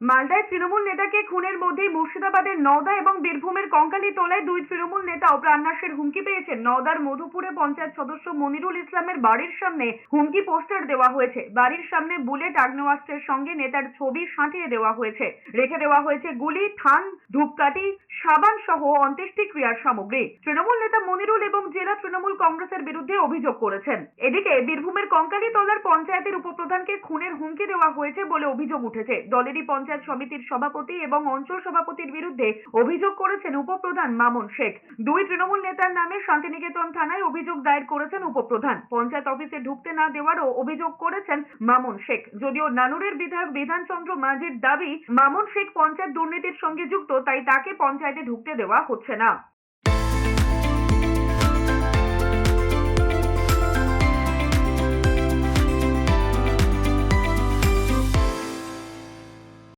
মালদায় তৃণমূল নেতাকে খুনের মধ্যেই মুর্শিদাবাদের নওদা এবং বীরভূমের কঙ্কালি তোলায় দুই তৃণমূল নেতাও প্রাণনাশের হুমকি পেয়েছেন। নওদার মধুপুরে পঞ্চায়েত সদস্য মনিরুল ইসলামের বাড়ির সামনে হুমকি পোস্টার দেওয়া হয়েছে। বাড়ির সামনে বুলেট আগ্নেয়াস্ত্রের সঙ্গে নেতার ছবি সাঁটিয়ে দেওয়া হয়েছে। রেখে দেওয়া হয়েছে গুলি, থান, ধূপকাঠি সাবান সহ অন্ত্যেষ্টিক্রিয়ার সামগ্রী। তৃণমূল নেতা মনিরুল এবং জেলা তৃণমূল কংগ্রেসের বিরুদ্ধে অভিযোগ করেছেন। এদিকে বীরভূমের কঙ্কালী তলার পঞ্চায়েতের উপপ্রধানকে খুনের হুমকি দেওয়া হয়েছে বলে অভিযোগ উঠেছে। দলেরই পঞ্চায়েত সমিতির সভাপতি এবং অঞ্চল সভাপতির বিরুদ্ধে অভিযোগ করেছেন উপপ্রধান মামুন শেখ। দুই তৃণমূল নেতার নামে শান্তিনিকেতন থানায় অভিযোগ দায়ের করেছেন উপপ্রধান। পঞ্চায়েত অফিসে ঢুকতে না দেওয়ারও অভিযোগ করেছেন মামুন শেখ। যদিও নানুরের বিধায়ক বিধানচন্দ্র মাঝির দাবি, মামুন শেখ পঞ্চায়েত দুর্নীতির সঙ্গে যুক্ত, তাই তাকে পঞ্চায়েতে ঢুকতে দেওয়া হচ্ছে না